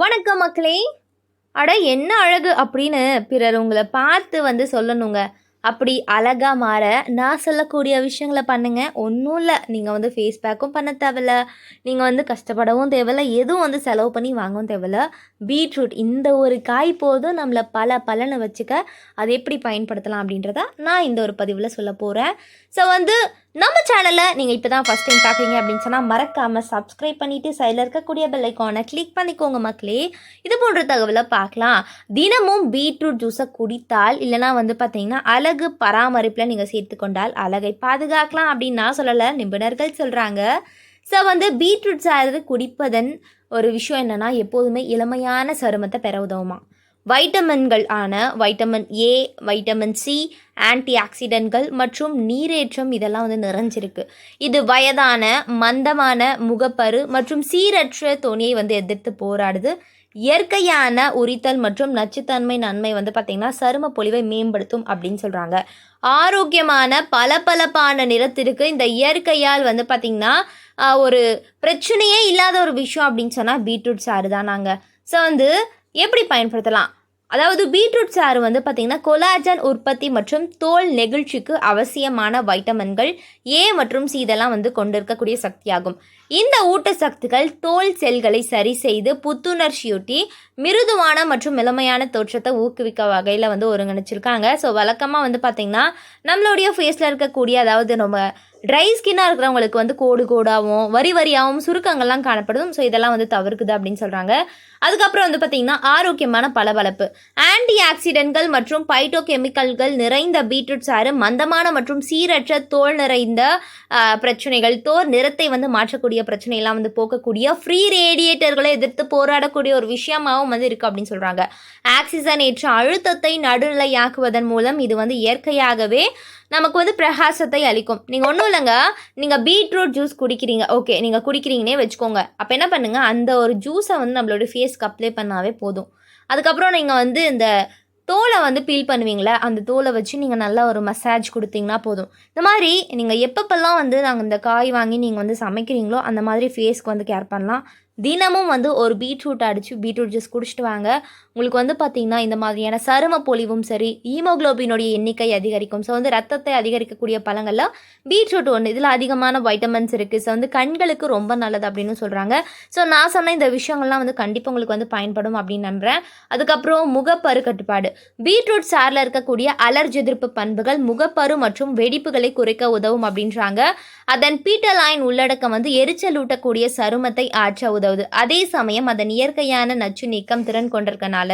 வணக்கம் மக்களே. அட என்ன அழகு அப்படின்னு பிறர் உங்களை பார்த்து வந்து சொல்லணுங்க. அப்படி அழகாக மாற நான் சொல்லக்கூடிய விஷயங்களை பண்ணுங்க. ஒன்றும் இல்லை. நீங்கள் வந்து ஃபேஸ் பேக்கும் பண்ண தேவையில்ல. நீங்கள் வந்து கஷ்டப்படவும் தேவையில்ல. எதுவும் வந்து செலவு பண்ணி வாங்கவும் தேவையில்ல. பீட்ரூட் இந்த ஒரு காய் போதும் நம்மளை பல பலனை வச்சுக்க அதை எப்படி பயன்படுத்தலாம் அப்படின்றத நான் இந்த ஒரு பதிவில் சொல்ல போகிறேன் ஸோ வந்து நம்ம சேனலை நீங்கள் இப்போ தான் ஃபஸ்ட் டைம் பார்க்குறீங்க அப்படின்னு சொன்னால் மறக்காமல் சப்ஸ்கிரைப் பண்ணிவிட்டு சைடில் இருக்கக்கூடிய பெல் ஐக்கானை கிளிக் பண்ணிக்கோங்க மக்களே. இது போன்ற தகவலை பார்க்கலாம். தினமும் பீட்ரூட் ஜூஸை குடித்தால் இல்லைனா வந்து பார்த்தீங்கன்னா அழகு பராமரிப்பில் நீங்கள் சேர்த்துக்கொண்டால் அழகை பாதுகாக்கலாம் அப்படின்னு நான் சொல்லலை நிபுணர்கள் சொல்கிறாங்க ஸோ வந்து பீட்ரூட் சாறு குடிப்பதன் ஒரு விஷயம் என்னென்னா எப்போதுமே இளமையான சருமத்தை பெற உதவுமா? வைட்டமின்கள் ஆன vitamin A vitamin C anti ஆக்சிடென்ட்கள் மற்றும் நீரேற்றம் இதெல்லாம் வந்து நிறைஞ்சிருக்கு. இது வயதான மந்தமான முகப்பரு மற்றும் சீரற்ற தொனியை வந்து எதிர்த்து போராடுது. இயற்கையான உரித்தல் மற்றும் நச்சுத்தன்மை நன்மை வந்து பார்த்திங்கன்னா சரும பொலிவை மேம்படுத்தும் அப்படின்னு சொல்கிறாங்க ஆரோக்கியமான பளபளப்பான நிறத்திற்கு இந்த இயற்கையால் வந்து பார்த்திங்கன்னா ஒரு பிரச்சனையே இல்லாத ஒரு விஷயம் அப்படின்னு சொன்னால் பீட்ரூட் சாறு தான் நாங்கள் ஸோ வந்து எப்படி பயன்படுத்தலாம்? அதாவது பீட்ரூட் சாறு வந்து பார்த்திங்கன்னா கொலாஜன் உற்பத்தி மற்றும் தோல் நெகிழ்ச்சிக்கு அவசியமான வைட்டமின்கள் ஏ மற்றும் சி இதெல்லாம் வந்து கொண்டிருக்கக்கூடிய சக்தியாகும். இந்த ஊட்டச்சத்துக்கள் தோல் செல்களை சரி செய்து புத்துணர்ச்சியூட்டி மிருதுவான மற்றும் இளமையான தோற்றத்தை ஊக்குவிக்க வகையில் வந்து ஒருங்கிணைச்சிருக்காங்க. ஸோ வழக்கமாக வந்து பார்த்திங்கன்னா நம்மளுடைய ஃபேஸில் இருக்கக்கூடிய அதாவது நம்ம ட்ரை ஸ்கின்னாக இருக்கிறவங்களுக்கு வந்து கோடு கோடாகவும் வரி வரியாகவும் சுருக்கங்கள்லாம் காணப்படும் ஸோ இதெல்லாம் வந்து தவிர்க்குது அப்படின்னு சொல்கிறாங்க அதுக்கப்புறம் வந்து பார்த்திங்கன்னா ஆரோக்கியமான பளபளப்பு. ஆன்டி ஆக்சிடென்ட்கள் மற்றும் பைட்டோ கெமிக்கல்கள் நிறைந்த பீட்ரூட் சாறு மந்தமான மற்றும் சீரற்ற தோல் நிறைந்த பிரச்சனைகள் தோர் நிறத்தை வந்து மாற்றக்கூடிய பிரச்சனையெல்லாம் வந்து போக்கக்கூடிய ஃப்ரீ ரேடியேட்டர்களை எதிர்த்து போராடக்கூடிய ஒரு விஷயமாகவும் வந்து இருக்குது அப்படின்னு சொல்கிறாங்க ஆக்சிஜன் ஏற்ற அழுத்தத்தை நடுநிலையாக்குவதன் மூலம் இது வந்து இயற்கையாகவே நமக்கு வந்து பிரகாசத்தை அளிக்கும். நீங்கள் ஒன்றும் இல்லைங்க நீங்கள் பீட்ரூட் ஜூஸ் குடிக்கிறீங்க ஓகே நீங்கள் குடிக்கிறீங்கன்னே வச்சுக்கோங்க. அப்போ என்ன பண்ணுங்கள் அந்த ஒரு ஜூஸை வந்து நம்மளோட ஃபேஸ்க்கு அப்ளை பண்ணாவே போதும். அதுக்கப்புறம் நீங்கள் வந்து இந்த தோலை வந்து பீல் பண்ணுவீங்களே அந்த தோலை வச்சு நீங்கள் நல்லா ஒரு மசாஜ் கொடுத்தீங்கன்னா போதும். இந்த மாதிரி நீங்கள் எப்பப்பெல்லாம் வந்து நாங்கள் இந்த காய் வாங்கி நீங்கள் வந்து சமைக்கிறீங்களோ அந்த மாதிரி ஃபேஸ்க்கு வந்து கேர் பண்ணலாம். தினமும் வந்து ஒரு பீட்ரூட் அடித்து பீட்ரூட் ஜூஸ் குடிச்சிட்டு வாங்க. உங்களுக்கு வந்து பார்த்திங்கன்னா இந்த மாதிரியான சரும பொலிவும் சரி ஹீமோகுளோபினுடைய எண்ணிக்கை அதிகரிக்கும். ஸோ வந்து ரத்தத்தை அதிகரிக்கக்கூடிய பழங்கள்லாம் பீட்ரூட் ஒன்று இதில் அதிகமான வைட்டமின்ஸ் இருக்குது ஸோ வந்து கண்களுக்கு ரொம்ப நல்லது அப்படின்னு சொல்கிறாங்க ஸோ நான் சொன்ன இந்த விஷயங்கள்லாம் வந்து கண்டிப்பாக உங்களுக்கு வந்து பயன்படும் அப்படின்னு நம்புகிறேன் அதுக்கப்புறம் முகப்பரு கட்டுப்பாடு. பீட்ரூட் சாரில் இருக்கக்கூடிய அலர்ஜி எதிர்ப்பு பண்புகள் முகப்பரு மற்றும் வெடிப்புகளை குறைக்க உதவும் அப்படின்றாங்க. அதன் பீட்டலாயின் உள்ளடக்கம் வந்து எரிச்சல் ஊட்டக்கூடிய சருமத்தை ஆற்ற உதவுது அதே சமயம் அதன் இயற்கையான நச்சு நீக்கம் திறன் கொண்டிருக்கனால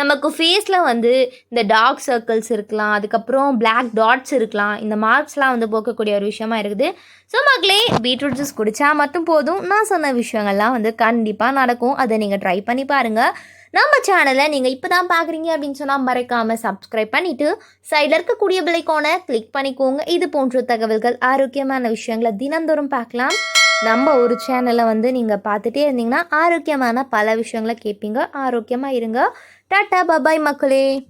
நமக்கு ஃபேஸில் வந்து இந்த டார்க் சர்க்கிள்ஸ் இருக்கலாம் அதுக்கப்புறம் பிளாக் டாட்ஸ் இருக்கலாம் இந்த மார்க்ஸ்லாம் வந்து போக்கக்கூடிய ஒரு விஷயமா இருக்குது. ஸோ மக்களே பீட்ரூட் ஜூஸ் குடித்தா மட்டும் போதும். நான் சொன்ன விஷயங்கள்லாம் வந்து கண்டிப்பாக நடக்கும். அதை நீங்கள் ட்ரை பண்ணி பாருங்கள் நம்ம சேனலை நீங்கள் இப்போ தான் பார்க்குறீங்க அப்படின்னு சொன்னால் மறைக்காமல் சப்ஸ்கிரைப் பண்ணிவிட்டு சைடில் இருக்கக்கூடிய பிள்ளைக்கோனை கிளிக் பண்ணிக்கோங்க. இது போன்ற தகவல்கள் ஆரோக்கியமான விஷயங்களை தினந்தோறும் பார்க்கலாம். நம்ம ஒரு சேனலை வந்து நீங்கள் பார்த்துட்டே இருந்தீங்கன்னா ஆரோக்கியமான பல விஷயங்களை கேட்பீங்க. ஆரோக்கியமாக இருங்க. டாட்டா பபாய் மக்களே.